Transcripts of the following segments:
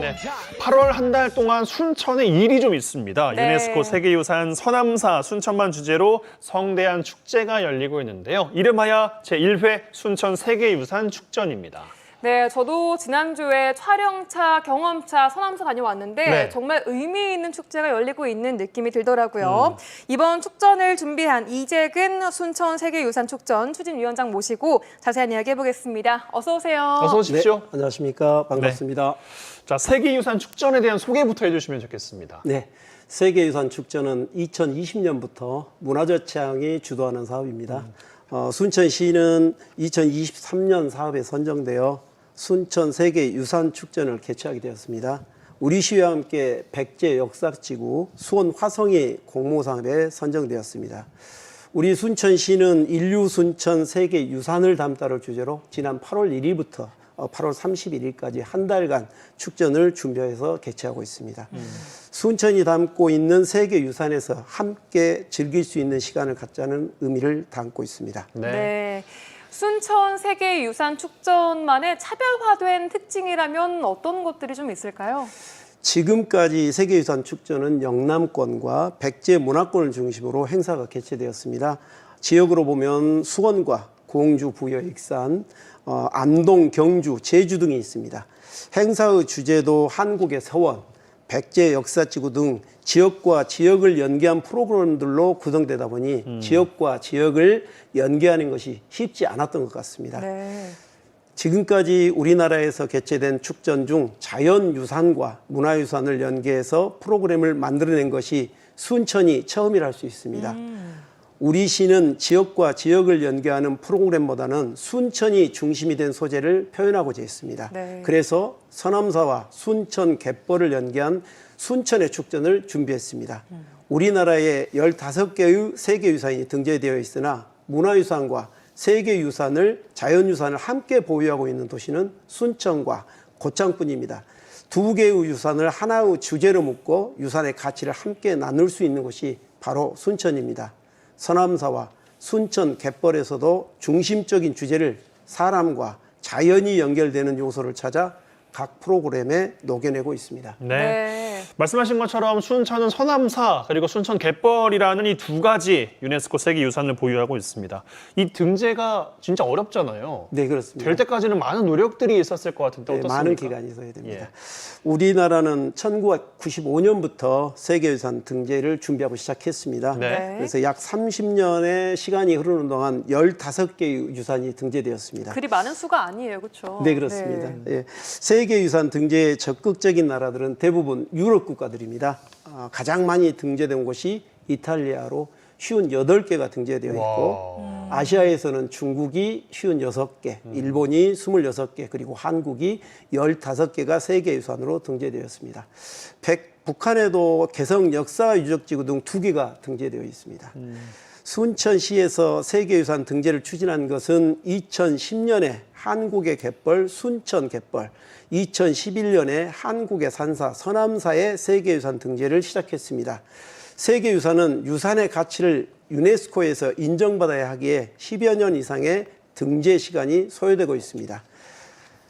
네. 8월 한 달 동안 순천에 일이 좀 있습니다. 네. 유네스코 세계유산 서남사 순천만 주제로 성대한 축제가 열리고 있는데요. 이름하여 제1회 순천 세계유산 축전입니다. 네, 저도 지난주에 촬영차, 경험차, 서남사 다녀왔는데 네. 정말 의미 있는 축제가 열리고 있는 느낌이 들더라고요. 이번 축전을 준비한 이재근 순천 세계유산 축전 추진위원장 모시고 자세한 이야기 해보겠습니다. 어서 오세요. 어서 오십시오. 네, 안녕하십니까. 반갑습니다. 자, 세계유산 축전에 대한 소개부터 해주시면 좋겠습니다. 네. 세계유산 축전은 2020년부터 문화재청이 주도하는 사업입니다. 어, 순천시는 2023년 사업에 선정되어 순천 세계 유산 축전을 개최하게 되었습니다. 우리 시와 함께 백제 역사지구 수원 화성이 공모사업에 선정되었습니다. 우리 순천시는 인류 순천 세계 유산을 담다를 주제로 지난 8월 1일부터 8월 31일까지 한 달간 축전을 준비해서 개최하고 있습니다. 순천이 담고 있는 세계 유산에서 함께 즐길 수 있는 시간을 갖자는 의미를 담고 있습니다. 네. 순천 세계유산 축전만의 차별화된 특징이라면 어떤 것들이 좀 있을까요? 지금까지 세계유산 축전은 영남권과 백제 문화권을 중심으로 행사가 개최되었습니다. 지역으로 보면 수원과 공주, 부여, 익산, 어, 안동, 경주, 제주 등이 있습니다. 행사의 주제도 한국의 서원, 백제 역사지구 등 지역과 지역을 연계한 프로그램들로 구성되다 보니 지역과 지역을 연계하는 것이 쉽지 않았던 것 같습니다. 네. 지금까지 우리나라에서 개최된 축전 중 자연유산과 문화유산을 연계해서 프로그램을 만들어낸 것이 순천이 처음이라 할 수 있습니다. 우리 시는 지역과 지역을 연계하는 프로그램보다는 순천이 중심이 된 소재를 표현하고자 했습니다. 네. 그래서 서남사와 순천 갯벌을 연계한 순천의 축전을 준비했습니다. 우리나라에 15개의 세계유산이 등재되어 있으나 문화유산과 세계유산을 자연유산을 함께 보유하고 있는 도시는 순천과 고창뿐입니다. 두 개의 유산을 하나의 주제로 묶고 유산의 가치를 함께 나눌 수 있는 곳이 바로 순천입니다. 서남사와 순천 갯벌에서도 중심적인 주제를 사람과 자연이 연결되는 요소를 찾아 각 프로그램에 녹여내고 있습니다. 네. 네. 말씀하신 것처럼 순천은 서남사 그리고 순천 갯벌이라는 이 두 가지 유네스코 세계유산을 보유하고 있습니다. 이 등재가 진짜 어렵잖아요. 네, 그렇습니다. 될 때까지는 많은 노력들이 있었을 것 같은데 네, 어떻습니까? 많은 기간이 있어야 됩니다. 예. 우리나라는 1995년부터 세계유산 등재를 준비하고 시작했습니다. 네. 그래서 약 30년의 시간이 흐르는 동안 15개의 유산이 등재되었습니다. 그리 많은 수가 아니에요, 그렇죠? 네, 그렇습니다. 예. 세계유산 등재에 적극적인 나라들은 대부분 유럽 국가들입니다. 아, 가장 많이 등재된 곳이 이탈리아로 쉬운 8개가 등재되어 있고 아시아에서는 중국이 쉬운 6개, 일본이 26개, 그리고 한국이 15개가 세계 유산으로 등재되었습니다. 백- 북한에도 개성 역사 유적지구 등 두 개가 등재되어 있습니다. 순천시에서 세계유산 등재를 추진한 것은 2010년에 한국의 갯벌 순천 갯벌, 2011년에 한국의 산사 서남사의 세계유산 등재를 시작했습니다. 세계유산은 유산의 가치를 유네스코에서 인정받아야 하기에 10여 년 이상의 등재 시간이 소요되고 있습니다.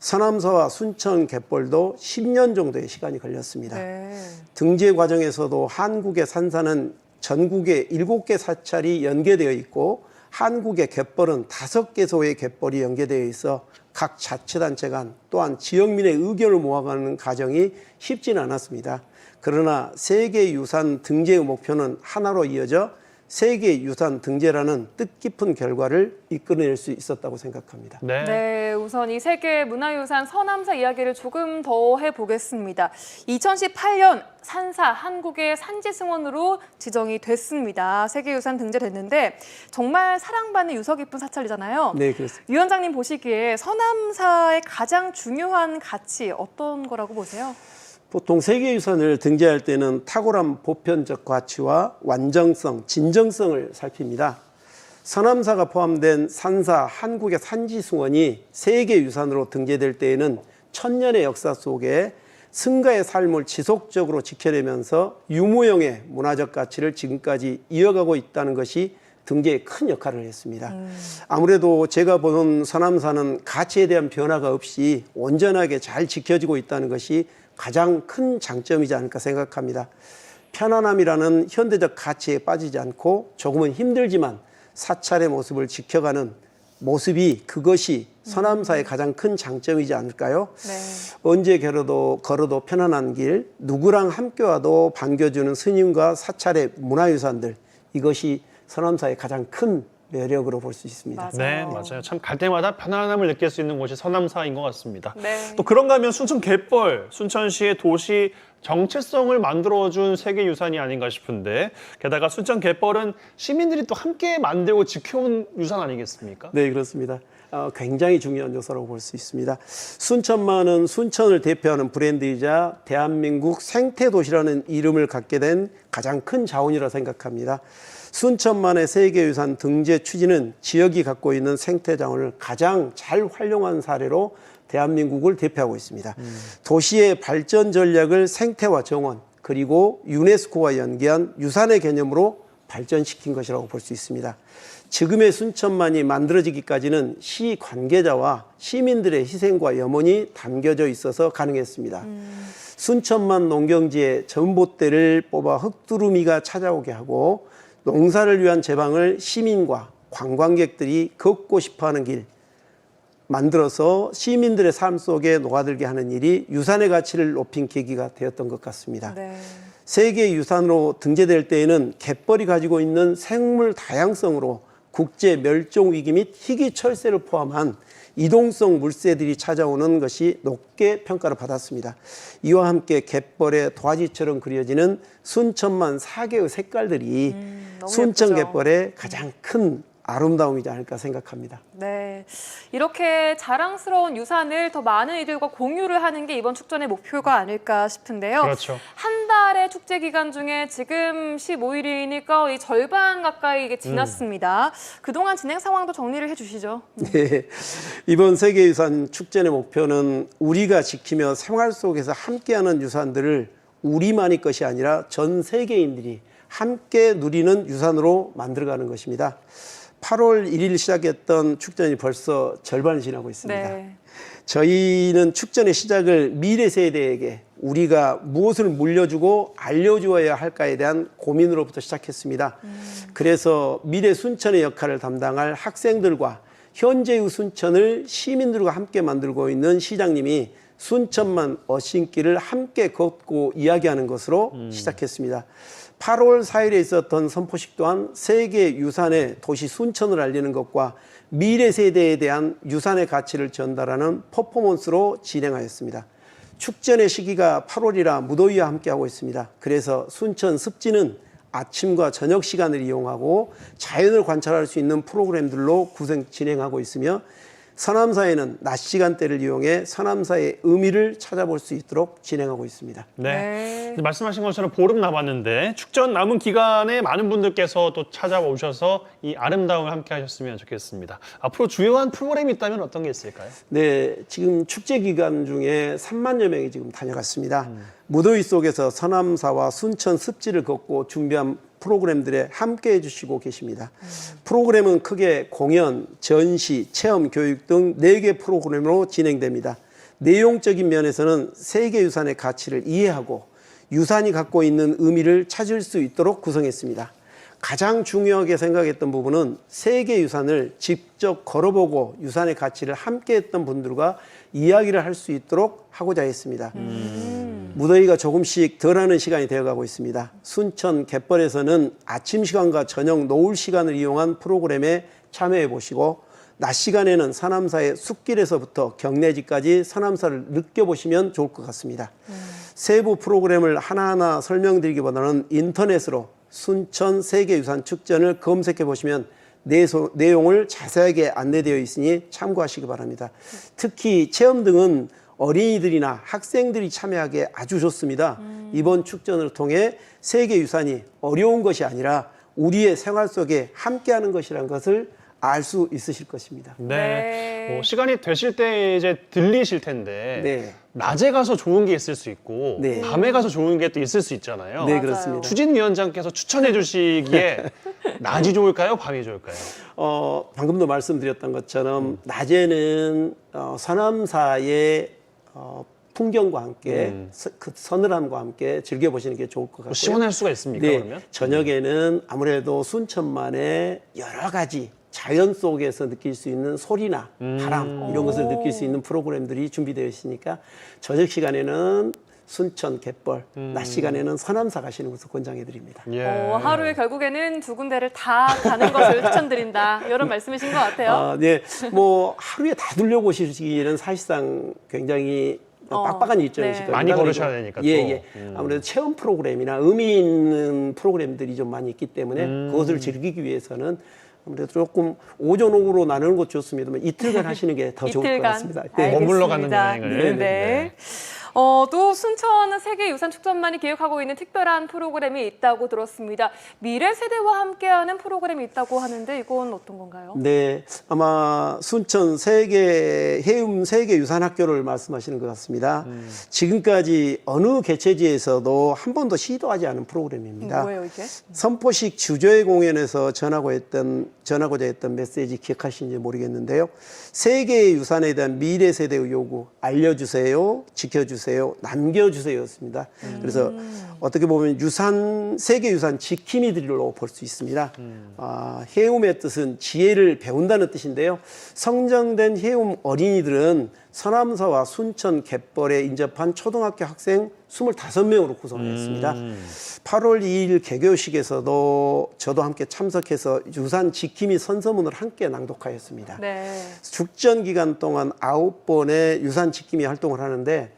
서남사와 순천 갯벌도 10년 정도의 시간이 걸렸습니다. 네. 등재 과정에서도 한국의 산사는 전국에 7개 사찰이 연계되어 있고 한국의 갯벌은 5개소의 갯벌이 연계되어 있어 각 자치단체 간 또한 지역민의 의견을 모아가는 과정이 쉽지는 않았습니다. 그러나 세계유산 등재의 목표는 하나로 이어져 세계유산 등재라는 뜻깊은 결과를 이끌어낼 수 있었다고 생각합니다. 네. 네, 우선 이 세계 문화유산 서남사 이야기를 조금 더 해보겠습니다. 2018년 산사 한국의 산지승원으로 지정이 됐습니다. 세계유산 등재됐는데 정말 사랑받는 유서 깊은 사찰이잖아요. 네, 그렇습니다. 위원장님 보시기에 서남사의 가장 중요한 가치 어떤 거라고 보세요? 보통 세계유산을 등재할 때는 탁월한 보편적 가치와 완전성, 진정성을 살핍니다. 서남사가 포함된 산사 한국의 산지승원이 세계유산으로 등재될 때에는 천년의 역사 속에 승가의 삶을 지속적으로 지켜내면서 유무형의 문화적 가치를 지금까지 이어가고 있다는 것이 등재에 큰 역할을 했습니다. 아무래도 제가 보는 서남사는 가치에 대한 변화가 없이 온전하게 잘 지켜지고 있다는 것이 가장 큰 장점이지 않을까 생각합니다. 편안함이라는 현대적 가치에 빠지지 않고 조금은 힘들지만 사찰의 모습을 지켜가는 모습이 그것이 서남사의 가장 큰 장점이지 않을까요? 네. 언제 걸어도 걸어도 편안한 길, 누구랑 함께 와도 반겨주는 스님과 사찰의 문화유산들 이것이 서남사의 가장 큰 매력으로 볼 수 있습니다. 맞아요. 네, 맞아요. 참 갈 때마다 편안함을 느낄 수 있는 곳이 서남사인 것 같습니다. 네. 또 그런가 하면 순천 갯벌, 순천시의 도시 정체성을 만들어준 세계유산이 아닌가 싶은데 게다가 순천 갯벌은 시민들이 또 함께 만들고 지켜온 유산 아니겠습니까? 네, 그렇습니다. 어, 굉장히 중요한 요소라고 볼 수 있습니다. 순천만은 순천을 대표하는 브랜드이자 대한민국 생태도시라는 이름을 갖게 된 가장 큰 자원이라 생각합니다. 순천만의 세계유산 등재 추진은 지역이 갖고 있는 생태 자원을 가장 잘 활용한 사례로 대한민국을 대표하고 있습니다. 도시의 발전 전략을 생태와 정원 그리고 유네스코와 연계한 유산의 개념으로 발전시킨 것이라고 볼 수 있습니다. 지금의 순천만이 만들어지기까지는 시 관계자와 시민들의 희생과 염원이 담겨져 있어서 가능했습니다. 순천만 농경지에 전봇대를 뽑아 흙두루미가 찾아오게 하고 농사를 위한 제방을 시민과 관광객들이 걷고 싶어하는 길 만들어서 시민들의 삶 속에 녹아들게 하는 일이 유산의 가치를 높인 계기가 되었던 것 같습니다. 네. 세계 유산으로 등재될 때에는 갯벌이 가지고 있는 생물 다양성으로 국제 멸종 위기 및 희귀 철새를 포함한 이동성 물새들이 찾아오는 것이 높게 평가를 받았습니다. 이와 함께 갯벌의 도화지처럼 그려지는 순천만 사계의 색깔들이 음, 순천 예쁘죠. 갯벌의 가장 큰 아름다움이지 않을까 생각합니다. 네. 이렇게 자랑스러운 유산을 더 많은 이들과 공유를 하는 게 이번 축전의 목표가 아닐까 싶은데요. 그렇죠. 한 달의 축제 기간 중에 지금 15일이니까 이 절반 가까이 이게 지났습니다. 그동안 진행 상황도 정리를 해 주시죠. 네. 이번 세계유산 축전의 목표는 우리가 지키며 생활 속에서 함께하는 유산들을 우리만의 것이 아니라 전 세계인들이 함께 누리는 유산으로 만들어가는 것입니다. 8월 1일 시작했던 축전이 벌써 절반을 지나고 있습니다. 네. 저희는 축전의 시작을 미래 세대에게 우리가 무엇을 물려주고 알려주어야 할까에 대한 고민으로부터 시작했습니다. 그래서 미래 순천의 역할을 담당할 학생들과 현재의 순천을 시민들과 함께 만들고 있는 시장님이 순천만 어신길을 함께 걷고 이야기하는 것으로 시작했습니다. 8월 4일에 있었던 선포식 또한 세계 유산의 도시 순천을 알리는 것과 미래 세대에 대한 유산의 가치를 전달하는 퍼포먼스로 진행하였습니다. 축전의 시기가 8월이라 무더위와 함께하고 있습니다. 그래서 순천 습지는 아침과 저녁 시간을 이용하고 자연을 관찰할 수 있는 프로그램들로 구성 진행하고 있으며 서남사에는 낮 시간대를 이용해 서남사의 의미를 찾아볼 수 있도록 진행하고 있습니다. 네. 말씀하신 것처럼 보름 남았는데 축전 남은 기간에 많은 분들께서 또 찾아오셔서 이 아름다움을 함께 하셨으면 좋겠습니다. 앞으로 주요한 프로그램이 있다면 어떤 게 있을까요? 네, 지금 축제 기간 중에 3만여 명이 지금 다녀갔습니다. 무더위 속에서 서남사와 순천 습지를 걷고 준비한 프로그램들에 함께 해주시고 계십니다. 프로그램은 크게 공연, 전시, 체험, 교육 등네개 프로그램으로 진행됩니다. 내용적인 면에서는 세계 유산의 가치를 이해하고 유산이 갖고 있는 의미를 찾을 수 있도록 구성했습니다. 가장 중요하게 생각했던 부분은 세계 유산을 직접 걸어보고 유산의 가치를 함께 했던 분들과 이야기를 할 수 있도록 하고자 했습니다. 무더위가 조금씩 덜하는 시간이 되어가고 있습니다. 순천 갯벌에서는 아침 시간과 저녁 노을 시간을 이용한 프로그램에 참여해 보시고 낮 시간에는 서남사의 숲길에서부터 경내지까지 서남사를 느껴보시면 좋을 것 같습니다. 세부 프로그램을 하나하나 설명드리기보다는 인터넷으로 순천 세계유산 축전을 검색해 보시면 내소, 내용을 자세하게 안내되어 있으니 참고하시기 바랍니다. 특히 체험 등은 어린이들이나 학생들이 참여하기에 아주 좋습니다. 이번 축전을 통해 세계 유산이 어려운 것이 아니라 우리의 생활 속에 함께하는 것이라는 것을 알 수 있으실 것입니다. 네. 네. 뭐 시간이 되실 때 이제 들리실 텐데 네. 낮에 가서 좋은 게 있을 수 있고 네. 밤에 가서 좋은 게 또 있을 수 있잖아요. 네. 그렇습니다. 추진위원장께서 추천해 주시기에 낮이 좋을까요? 밤이 좋을까요? 어, 방금도 말씀드렸던 것처럼 낮에는 어, 서남사의 어, 풍경과 함께 서, 그 서늘함과 함께 즐겨 보시는 게 좋을 것 같고요. 뭐 시원할 수가 있습니까? 네, 그러면? 저녁에는 아무래도 순천만의 여러 가지 자연 속에서 느낄 수 있는 소리나 바람 이런 것을 느낄 수 있는 프로그램들이 준비되어 있으니까 저녁 시간에는 순천 갯벌, 낮 시간에는 서남사 가시는 것을 권장해 드립니다. 예. 어, 하루에 결국에는 두 군데를 다 가는 것을 추천드린다. 이런 말씀이신 것 같아요. 아, 네. 뭐 하루에 다 둘러보시기에는 사실상 굉장히 어, 빡빡한 일정이실 네. 겁니다. 많이 걸으셔야 되니까 또. 예, 예. 아무래도 체험 프로그램이나 의미 있는 프로그램들이 좀 많이 있기 때문에 음. 그것을 즐기기 위해서는 아무래도 조금 오전 오후로 나누는 것도 좋습니다만 이틀간 하시는 게 더 좋을 것 이틀간. 같습니다. 네. 머물러 가는. 여행을. 네. 네. 어, 또 순천 세계유산축전만이 기획하고 있는 특별한 프로그램이 있다고 들었습니다. 미래 세대와 함께하는 프로그램이 있다고 하는데 이건 어떤 건가요? 네, 아마 순천 세계 해움 세계 유산학교를 말씀하시는 것 같습니다. 음. 지금까지 어느 개최지에서도 한 번도 시도하지 않은 프로그램입니다. 뭐예요 이게? 선포식 주조회 공연에서 전하고 했던 전하고자 했던 메시지 기억하시는지 모르겠는데요. 세계의 유산에 대한 미래 세대의 요구 알려주세요, 지켜주세요, 남겨주세요였습니다. 그래서 어떻게 보면 유산 세계 유산 지킴이들로 볼 수 있습니다. 아, 해움의 뜻은 지혜를 배운다는 뜻인데요. 성장된 해움 어린이들은 서남사와 순천 갯벌에 인접한 초등학교 학생 25명으로 구성했습니다. 8월 2일 개교식에서도 저도 함께 참석해서 유산 지킴이 선서문을 함께 낭독하였습니다. 네. 죽전 기간 동안 아홉 번의 유산 지킴이 활동을 하는데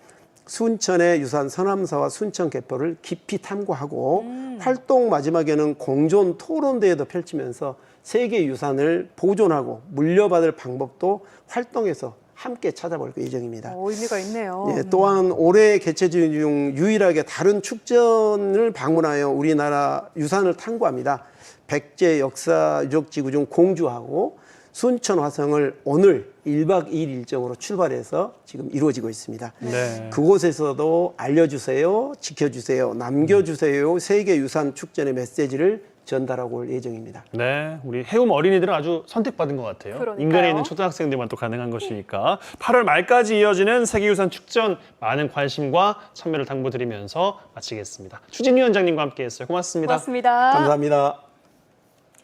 순천의 유산 서남사와 순천 갯벌을 깊이 탐구하고 활동 마지막에는 공존 토론 대회도 펼치면서 세계 유산을 보존하고 물려받을 방법도 활동에서 함께 찾아볼 예정입니다. 어, 의미가 있네요. 예, 또한 올해 개최 중 유일하게 다른 축전을 방문하여 우리나라 유산을 탐구합니다. 백제 역사 유적지구 중 공주하고 순천 화성을 오늘 1박 2일 일정으로 출발해서 지금 이루어지고 있습니다. 네. 그곳에서도 알려주세요, 지켜주세요, 남겨주세요 세계 유산 축전의 메시지를 전달하고 올 예정입니다. 네, 우리 해움 어린이들은 아주 선택받은 것 같아요. 그러니까요. 인근에 있는 초등학생들만 또 가능한 것이니까 8월 말까지 이어지는 세계유산 축전 많은 관심과 참여를 당부드리면서 마치겠습니다. 추진 위원장님과 함께했어요. 고맙습니다. 고맙습니다. 감사합니다.